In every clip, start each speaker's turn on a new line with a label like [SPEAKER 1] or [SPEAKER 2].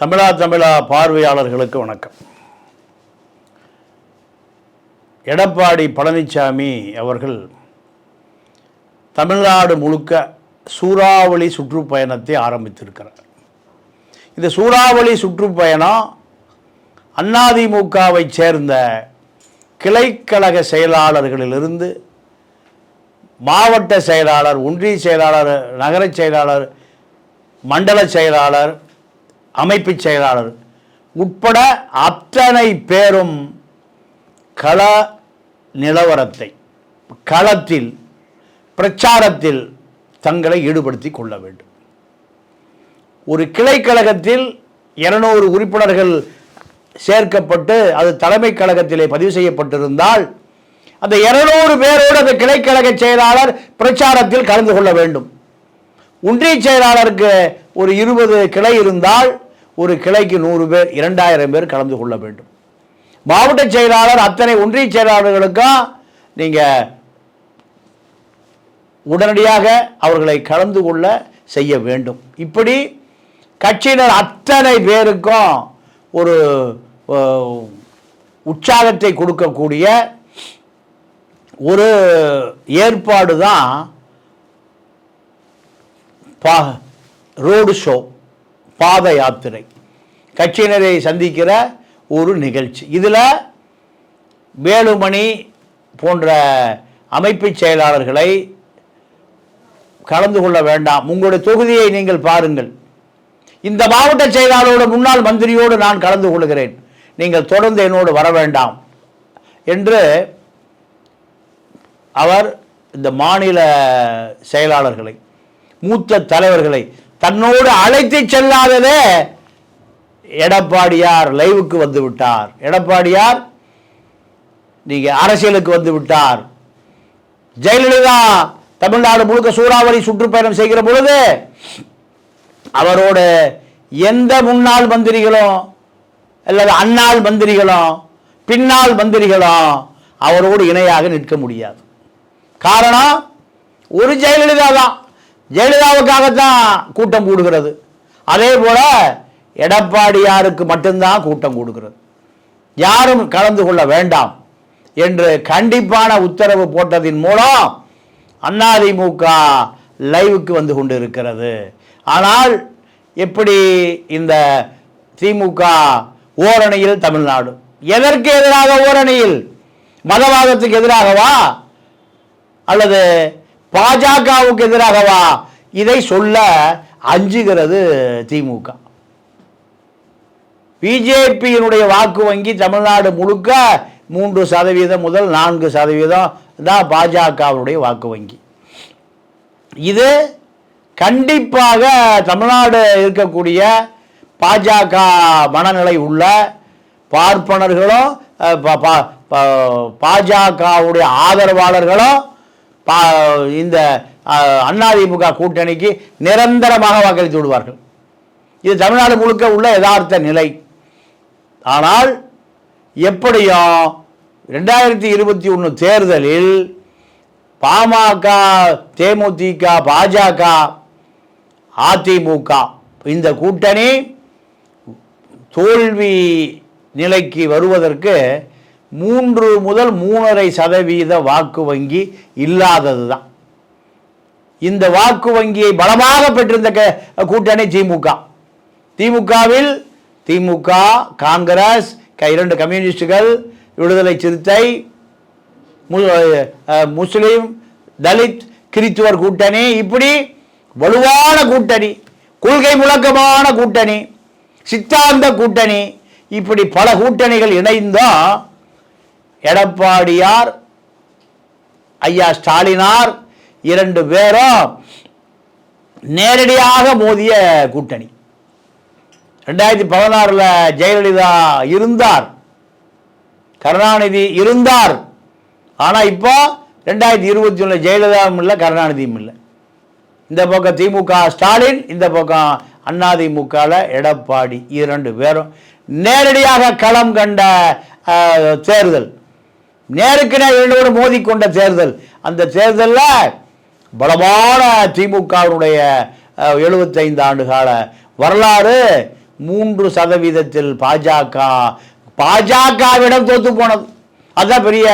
[SPEAKER 1] தமிழா தமிழா பார்வையாளர்களுக்கு வணக்கம். எடப்பாடி பழனிசாமி அவர்கள் தமிழ்நாடு முழுக்க சூறாவளி சுற்றுப்பயணத்தை ஆரம்பித்திருக்கிறார். இந்த சூறாவளி சுற்றுப்பயணம் அதிமுகவை சேர்ந்த கிளைக்கழக செயலாளர்களிலிருந்து மாவட்ட செயலாளர் ஒன்றிய செயலாளர் நகர செயலாளர் மண்டல செயலாளர் அமைப்பு செயலாளர். உட்பட அத்தனை பேரும் கள நிலவரத்தை களத்தில் பிரச்சாரத்தில் தங்களை ஈடுபடுத்தி கொள்ள வேண்டும். ஒரு கிளைக்கழகத்தில் இருநூறு உறுப்பினர்கள் சேர்க்கப்பட்டு அது தலைமை கழகத்திலே பதிவு செய்யப்பட்டிருந்தால் அந்த இருநூறு பேரோடு அந்த கிளைக்கழக செயலாளர் பிரச்சாரத்தில் கலந்து கொள்ள வேண்டும். ஒன்றிய செயலாளருக்கு ஒரு இருபது கிளை இருந்தால் ஒரு கிளைக்கு நூறு பேர் இரண்டாயிரம் பேர் கலந்து கொள்ள வேண்டும். மாவட்ட செயலாளர் அத்தனை ஒன்றிய செயலாளர்களுக்கும் நீங்கள் உடனடியாக அவர்களை கலந்து கொள்ள செய்ய வேண்டும். இப்படி கட்சியினர் அத்தனை பேருக்கும் ஒரு உற்சாகத்தை கொடுக்கக்கூடிய ஒரு ஏற்பாடு தான் பா ரோடு ஷோ பாத யாத்திரை. கட்சியினரை சந்திக்கிற ஒரு நிகழ்ச்சி. இதில் வேலுமணி போன்ற அமைப்பு செயலாளர்களை கலந்து கொள்ள வேண்டாம். உங்களுடைய தொகுதியை நீங்கள் பாருங்கள். இந்த மாவட்ட செயலாளரோட முன்னாள் மந்திரியோடு நான் கலந்து கொள்கிறேன். நீங்கள் தொடர்ந்து என்னோடு வர வேண்டாம். என்று அவர் இந்த மாநில செயலாளர்களை மூத்த தலைவர்களை தன்னோடு அழைத்து செல்லாததே எடப்பாடியார் லைவுக்கு வந்து விட்டார் எடப்பாடியார் நீங்க அரசியலுக்கு வந்து விட்டார் ஜெயலலிதா தமிழ்நாடு முழுக்க சூறாவளி சுற்றுப்பயணம் செய்கிற பொழுது அவரோட எந்த முன்னாள் மந்திரிகளும் அல்லது அன்னாள் மந்திரிகளும் பின்னாள் மந்திரிகளும் அவரோடு இணையாக நிற்க முடியாது. காரணம் ஒரு ஜெயலலிதா தான். ஜெயலலிதாவுக்காகத்தான் கூட்டம் கூடுகிறது. அதே போல எடப்பாடியாருக்கு மட்டும்தான் கூட்டம் கூடுகிறது. யாரும் கலந்து கொள்ள வேண்டாம் என்று கண்டிப்பான உத்தரவு போட்டதின் மூலம் அதிமுக லைவுக்கு வந்து கொண்டு இருக்கிறது ஆனால் எப்படி இந்த திமுக ஓரணியில் தமிழ்நாடு? எதற்கு எதிராக ஓரணியில்? மதவாதத்துக்கு எதிராகவா? அல்லது பாஜகவுக்கு எதிராகவா? இதை சொல்ல அஞ்சுகிறது திமுக. பிஜேபியினுடைய வாக்கு வங்கி தமிழ்நாடு முழுக்க மூன்று சதவீதம் முதல் நான்கு சதவீதம் தான் பாஜகவுடைய வாக்கு வங்கி. இது கண்டிப்பாக தமிழ்நாடு இருக்கக்கூடிய பாஜக மனநிலை உள்ள பார்ப்பனர்களும் பாஜகவுடைய ஆதரவாளர்களும் பா இந்த அஹ், அதிமுக கூட்டணிக்கு நிரந்தரமாக வாக்களித்து விடுவார்கள். இது தமிழ்நாடு முழுக்க உள்ள யதார்த்த நிலை. ஆனால் எப்படியும் ரெண்டாயிரத்தி இருபத்தி ஒன்று தேர்தலில் பாமக தேமுதிக பாஜக அதிமுக இந்த கூட்டணி தோல்வி நிலைக்கு வருவதற்கு மூன்று முதல் மூணரை சதவீத வாக்கு வங்கி இல்லாதது தான் இந்த வாக்கு வங்கியை பலமாக பெற்றிருந்த கூட்டணி திமுக. திமுகவில் திமுக காங்கிரஸ் இரண்டு கம்யூனிஸ்டுகள் விடுதலை சிறுத்தை முஸ்லீம் முஸ்லிம் தலித் கிறித்துவர் கூட்டணி. இப்படி வலுவான கூட்டணி கொள்கை முழக்கமான கூட்டணி சித்தாந்த கூட்டணி இப்படி பல கூட்டணிகள் இணைந்தால் எடப்பாடியார் ஐயா ஸ்டாலினார் இரண்டு பேரும் நேரடியாக மோதிய கூட்டணி. ரெண்டாயிரத்தி பதினாறில் ஜெயலலிதா இருந்தார் கருணாநிதி இருந்தார். ஆனால் இப்போ ரெண்டாயிரத்தி இருபத்தி ஒன்றில் ஜெயலலிதாவும் இல்லை கருணாநிதியும் இல்லை. இந்த பக்கம் திமுக ஸ்டாலின் இந்த பக்கம் அதிமுகவில் எடப்பாடி இரண்டு பேரும் நேரடியாக களம் கண்ட தேர்தல். நேருக்கு நேர் இரண்டோடு மோதிக்கொண்ட தேர்தல். அந்த தேர்தலில் பலமான திமுகவினுடைய எழுபத்தைந்து ஆண்டு கால வரலாறு மூன்று சதவீதத்தில் பாஜக பாஜகவிடம் தோத்து போனது. அதுதான் பெரிய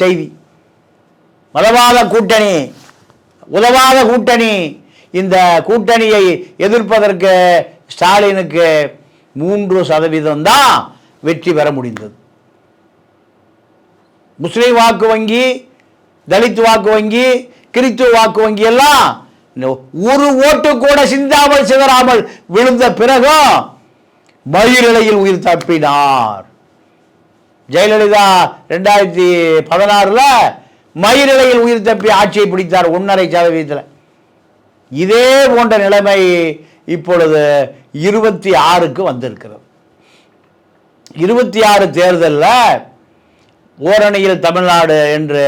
[SPEAKER 1] செய்தி. மதவாத கூட்டணி உதவாத கூட்டணி. இந்த கூட்டணியை எதிர்ப்பதற்கு ஸ்டாலினுக்கு மூன்று சதவீதம் தான் வெற்றி பெற முடிந்தது. முஸ்லீம் வாக்கு வங்கி தலித் வாக்கு வங்கி கிறித்துவ வாக்கு வங்கி எல்லாம் ஒரு ஓட்டு கூட சிந்தாமல் சிதறாமல் விழுந்த பிறகும் மயிரிழையில் உயிர் தப்பினார். ஜெயலலிதா ரெண்டாயிரத்தி பதினாறுல மயிரிழையில் உயிர் தப்பி ஆட்சியை பிடித்தார் ஒன்றரை சதவீதத்தில். இதே போன்ற நிலைமை இப்பொழுது இருபத்தி ஆறுக்கு வந்திருக்கிறது. இருபத்தி ஆறு தேர்தலில் ஓரணியில் தமிழ்நாடு என்று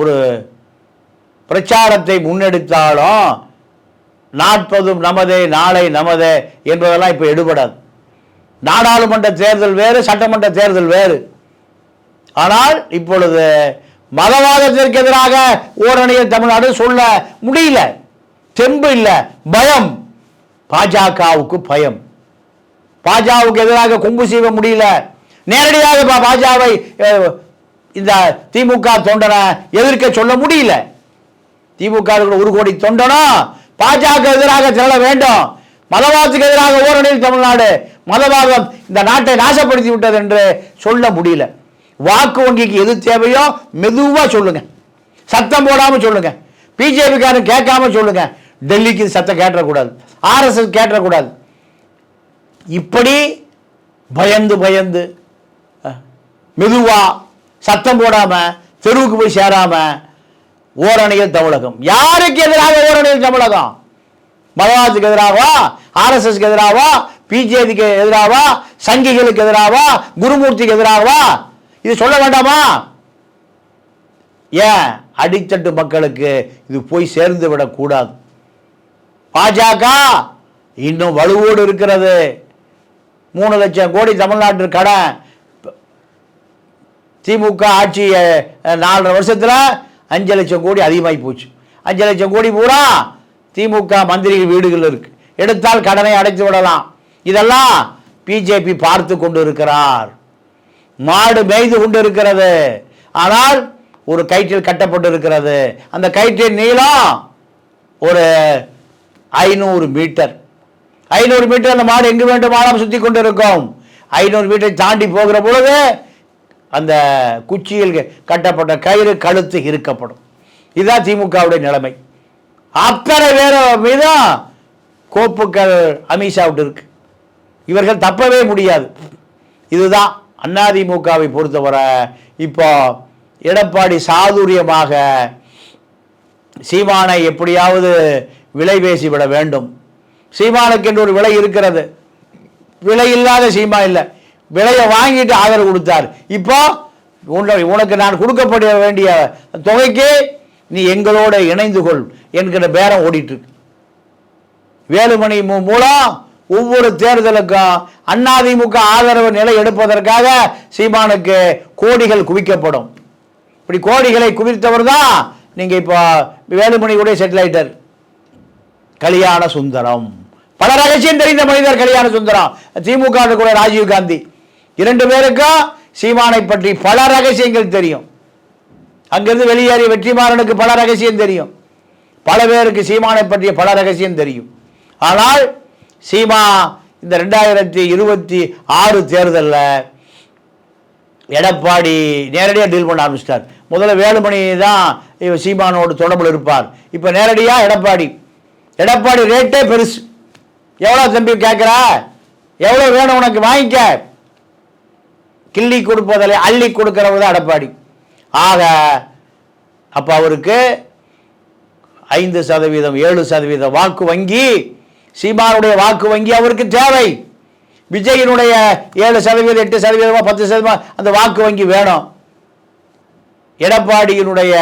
[SPEAKER 1] ஒரு பிரச்சாரத்தை முன்னெடுத்தாலும் நாற்பதும் நமதே நாளை நமதே என்பதெல்லாம் இப்போ எடுபடாது. நாடாளுமன்ற தேர்தல் வேறு சட்டமன்ற தேர்தல் வேறு. ஆனால் இப்பொழுது மதவாதத்திற்கு எதிராக ஓரணியில் தமிழ்நாடு சொல்ல முடியல. தெம்பு இல்லை பயம். பாஜகவுக்கு பயம். பாஜகவுக்கு எதிராக கொம்பு சீவ முடியல. நேரடியாக பாஜாவை பாஜகவை இந்த திமுக தொண்டனை எதிர்க்க சொல்ல முடியல. திமுக ஒரு கோடி தொண்டனும் பாஜக எதிராக திரள வேண்டும். மதவாதத்துக்கு எதிராக ஓரணியில் தமிழ்நாடு. மதவாதம் இந்த நாட்டை நாசப்படுத்தி விட்டது என்று சொல்ல முடியல. வாக்கு வங்கிக்கு எது தேவையோ மெதுவாக சொல்லுங்க. சத்தம் போடாமல் சொல்லுங்க. பிஜேபிக்காரன் கேட்காம சொல்லுங்க. டெல்லிக்கு சத்தம் கேட்டக்கூடாது ஆர்எஸ்எஸ் கேட்டக்கூடாது இப்படி பயந்து பயந்து மெதுவா சத்தம் போடாம தெருவுக்கு போய் சேராம ஓரணியில் தமிழகம். யாருக்கு எதிராக ஓரணியில் தமிழகம்? மதவாதத்துக்கு எதிராகவா ஆர்எஸ்எஸ்க்கு எதிராகவா பிஜேபிக்கு எதிராகவா சங்கிகளுக்கு எதிராகவா குருமூர்த்திக்கு எதிராகவா இது சொல்ல வேண்டாமா? ஏன் அடித்தட்டு மக்களுக்கு இது போய் சேர்ந்து விடக்கூடாது பாஜக இன்னும் வலுவோடு இருக்கிறது. மூணு லட்சம் கோடி தமிழ்நாட்டு கடன் திமுக ஆட்சி நாலரை வருஷத்தில் அஞ்சு லட்சம் கோடி அதிகமாகி போச்சு. அஞ்சு லட்சம் கோடி பூரா திமுக மந்திரி வீடுகள் இருக்குது எடுத்தால் கடனை அடைத்து விடலாம். இதெல்லாம் பிஜேபி பார்த்து கொண்டு இருக்கிறார் மாடு மேய்து கொண்டு இருக்கிறது ஆனால் ஒரு கயிற்றில் கட்டப்பட்டு இருக்கிறது அந்த கயிற்றின் நீளம் ஒரு ஐநூறு மீட்டர். ஐநூறு மீட்டர் அந்த மாடு எங்கு வேண்டுமானாலும் சுற்றி கொண்டு இருக்கும் ஐநூறு மீட்டர் தாண்டி போகிற பொழுது அந்த குச்சியில் கட்டப்பட்ட கயிறு கழுத்து இருக்கப்படும் இதுதான் திமுகவுடைய நிலைமை. அத்தனை பேர் மீதும் கோப்புக்கள் அமித்ஷாவிட்டு இருக்கு இவர்கள் தப்பவே முடியாது. இதுதான் அதிமுகவை பொறுத்தவரை இப்போ எடப்பாடி சாதுரியமாக சீமானை எப்படியாவது விலை பேசிவிட வேண்டும். சீமானுக்கு என்று ஒரு விலை இருக்கிறது. விலை இல்லாத சீமா இல்லை. விலையை வாங்கிட்டு ஆதரவு கொடுத்தார். இப்போ உன்னை- உனக்கு நான் கொடுக்கப்பட வேண்டிய தொகைக்கு நீ எங்களோட இணைந்து கொள் என்கிற பேரம் ஓடிட்டு வேலுமணி மூ- மூலம் ஒவ்வொரு தேர்தலுக்கும் அதிமுக ஆதரவு நிலை எடுப்பதற்காக சீமானுக்கு கோடிகள் குவிக்கப்படும். இப்படி கோடிகளை குவித்தவர் தான் நீங்கள் இப்போ வேலுமணி கூட செட்டில் ஆயிட்டார் கல்யாண சுந்தரம். பல ரகசியம் தெரிந்த மனிதர் கல்யாண சுந்தரம். திமுக கூட ராஜீவ் காந்தி. இரண்டு பேருக்கும் சீமானை பற்றி பல ரகசியங்கள் தெரியும். அங்கிருந்து வெளியேறிய வெற்றிமாறனுக்கு பல ரகசியம் தெரியும். பல பேருக்கு சீமானை பற்றிய பல ரகசியம் தெரியும். ஆனால் சீமா இந்த ரெண்டாயிரத்தி இருபத்தி ஆறு தேர்தலில் எடப்பாடி நேரடியாக டீல் பண்ண ஆரம்பிச்சிட்டார். முதல்ல வேலுமணி தான் இவர் சீமானோடு தொடர்பில் இருப்பார். இப்போ நேரடியாக எடப்பாடி. எடப்பாடி ரேட்டே பெருசு. எவ்வளோ தம்பி கேட்குறா எவ்வளோ வேணும் உனக்கு? வாங்கிக்க. கிள்ளி கொடுப்பதில் அள்ளி கொடுக்கிறவர் தான் எடப்பாடி. ஆக அப்போ அவருக்கு ஐந்து சதவீதம் ஏழு சதவீதம் வாக்கு வங்கி சீமானுடைய வாக்கு வங்கி அவருக்கு தேவை. விஜயினுடைய ஏழு சதவீதம் எட்டு சதவீதமாக பத்து சதவீதமாக அந்த வாக்கு வங்கி வேணும். எடப்பாடியினுடைய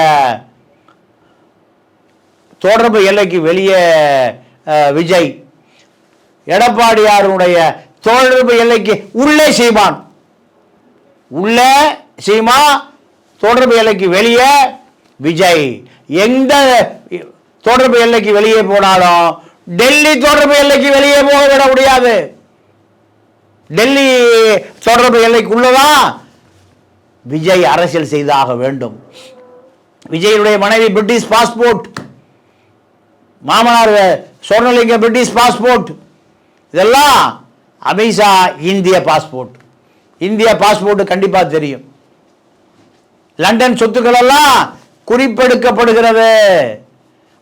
[SPEAKER 1] தொடர்பு எல்லைக்கு வெளியே விஜய். எடப்பாடியாருடைய தொடர்பு எல்லைக்கு உள்ளே சீமான். உள்ளே சீமா தொடர்பு எல்லைக்கு வெளியே விஜய். எந்த தொடர்பு எல்லைக்கு வெளியே போனாலும் டெல்லி தொடர்பு எல்லைக்கு வெளியே போக விட முடியாது. டெல்லி தொடர்பு எல்லைக்குள்ளதான் விஜய் அரசியல் செய்தாக வேண்டும். விஜயனுடைய மனைவி பிரிட்டிஷ் பாஸ்போர்ட். மாமனார் சொர்ணலிங்க பிரிட்டிஷ் பாஸ்போர்ட். இதெல்லாம் அமித்ஷா இந்திய பாஸ்போர்ட். இந்திய பாஸ்போர்ட் கண்டிப்பாக தெரியும். லண்டன் சொத்துக்கள் எல்லாம் குறிப்பெடுக்கப்படுகிறது.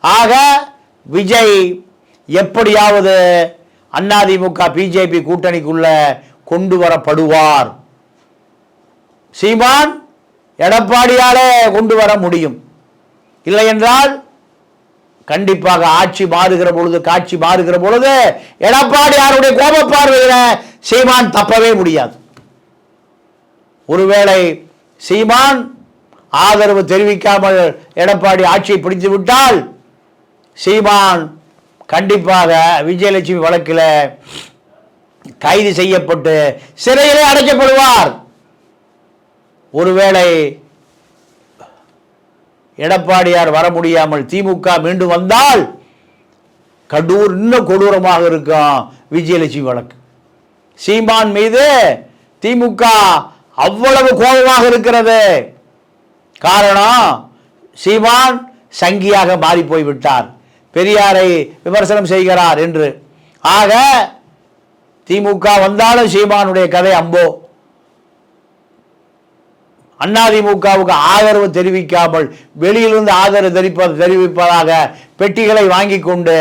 [SPEAKER 1] ஆக விஜய் எப்படியாவது அதிமுக பிஜேபி கூட்டணிக்குள்ள கொண்டு வரப்படுவார். சீமான் எடப்பாடியாலே கொண்டு வர முடியும். இல்லை என்றால் கண்டிப்பாக ஆட்சி மாறுகிற பொழுது காட்சி மாறுகிற பொழுது எடப்பாடியாருடைய கோப பார்வையில சீமான் தப்பவே முடியாது. ஒருவேளை சீமான் ஆதரவு தெரிவிக்காமல் எடப்பாடி ஆட்சியை பிடித்து விட்டால் சீமான் கண்டிப்பாக விஜயலட்சுமி வழக்கில் கைது செய்யப்பட்டு சிறையிலே அடைக்கப்படுவார். ஒருவேளை எடப்பாடியார் வர முடியாமல் திமுக மீண்டும் வந்தால் கடூர் இன்னும் கொடூரமாக இருக்கும் விஜயலட்சுமி வழக்கு. சீமான் மீது திமுக அவ்வளவு கோபமாக இருக்கிறது. காரணம் சீமான் சங்கியாக மாறி போய்விட்டார். பெரியாரை விமர்சனம் செய்கிறார் என்று. ஆக திமுக வந்தாலும் சீமானுடைய கதை அம்போ. அதிமுகவுக்கு ஆதரவு தெரிவிக்காமல் வெளியிலிருந்து ஆதரவு தெரிவிப்ப தெரிவிப்பதாக பெட்டிகளை வாங்கி கொண்டு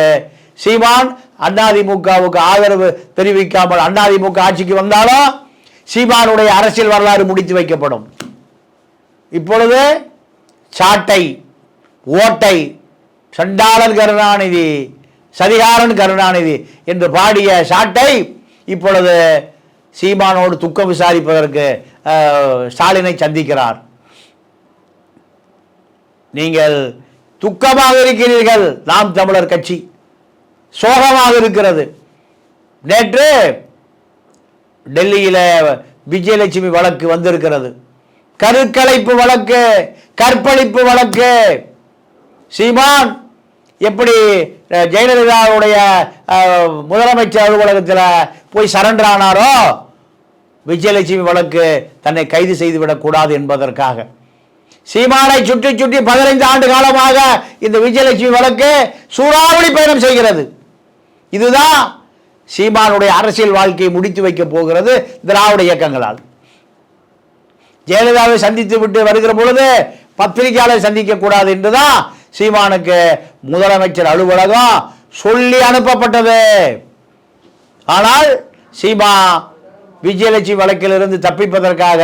[SPEAKER 1] சீமான் அதிமுகவுக்கு ஆதரவு தெரிவிக்காமல் அதிமுக ஆட்சிக்கு வந்தாலும் சீமானுடைய அரசியல் வரலாறு முடித்து வைக்கப்படும். இப்பொழுது சாட்டை ஓட்டை சண்டாளன் கருணாநிதி சதிகாரன் கருணாநிதி என்று பாடிய சாட்டை இப்பொழுது சீமானோடு துக்கம் விசாரிப்பதற்கு ஸ்டாலினை சந்திக்கிறார். நீங்கள் துக்கமாக இருக்கிறீர்கள் நாம் தமிழர் கட்சி. சோகமாக இருக்கிறது. நேற்று டெல்லியில விஜயலட்சுமி வழக்கு வந்திருக்கிறது. கருக்கலைப்பு வழக்கு கற்பழிப்பு வழக்கு. சீமான் எப்படி ஜெயலலிதாவுடைய முதலமைச்சர் அலுவலகத்தில் போய் சரண்டர் ஆனாரோ விஜயலட்சுமி வழக்கு தன்னை கைது செய்துவிடக்கூடாது என்பதற்காக. சீமானை சுற்றி சுற்றி பதினைந்து ஆண்டு காலமாக இந்த விஜயலட்சுமி வழக்கு சூறாவளி பயணம் செய்கிறது. இதுதான் சீமானுடைய அரசியல் வாழ்க்கையை முடித்து வைக்கப் போகிறது திராவிட இயக்கங்களால். ஜெயலலிதாவை சந்தித்து விட்டு வருகிற பொழுது பத்திரிகையாளர் சந்திக்க கூடாது என்றுதான் சீமானுக்கு முதலமைச்சர் அலுவலகம் சொல்லி அனுப்பப்பட்டது. ஆனால் சீமா விஜயலட்சுமி வழக்கிலிருந்து தப்பிப்பதற்காக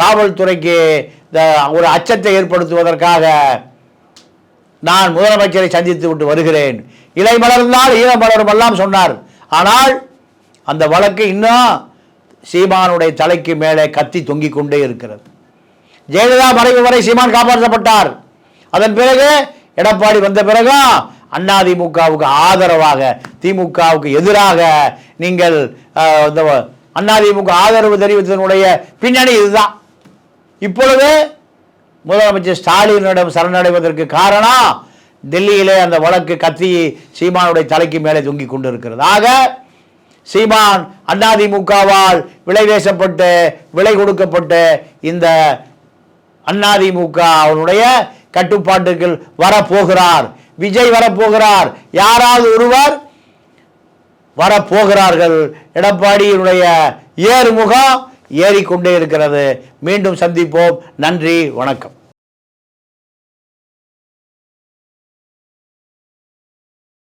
[SPEAKER 1] காவல்துறைக்கு இந்த ஒரு அச்சத்தை ஏற்படுத்துவதற்காக நான் முதலமைச்சரை சந்தித்து விட்டு வருகிறேன். இலை மலர்ந்தால் ஈரம் மலரும் எல்லாம் சொன்னார். ஆனால் அந்த வழக்கு இன்னும் சீமானுடைய தலைக்கு மேலே கத்தி தொங்கிக் கொண்டே இருக்கிறது. ஜெயலலிதா மறைவு வரை சீமான் காப்பாற்றப்பட்டார். அதன் பிறகு எடப்பாடி வந்த பிறகும் திமுகவுக்கு ஆதரவாக திமுகவுக்கு எதிராக நீங்கள் இந்த அண்ணா திமுக ஆதரவு தெரிவித்ததனுடைய பின்னணி இதுதான். இப்பொழுது முதலமைச்சர் ஸ்டாலினிடம் சரணடைவதற்கு காரணம் டெல்லியிலே அந்த வழக்கு கத்தி சீமானுடைய தலைக்கு மேலே தொங்கிக் கொண்டிருக்கிறது. ஆக சீமான் அண்ணாதிமுகவால் விலை பேசப்பட்டு விலை கொடுக்கப்பட்டு இந்த அண்ணாதிமுக அவனுடைய கட்டுப்பாட்டுக்குள் வரப்போகிறார். விஜய் வரப்போகிறார். யாராவது ஒருவர் வரப்போகிறார்கள். எடப்பாடியினுடைய ஏறுமுகம் ஏறிக்கொண்டே இருக்கிறது. மீண்டும் சந்திப்போம். நன்றி வணக்கம்.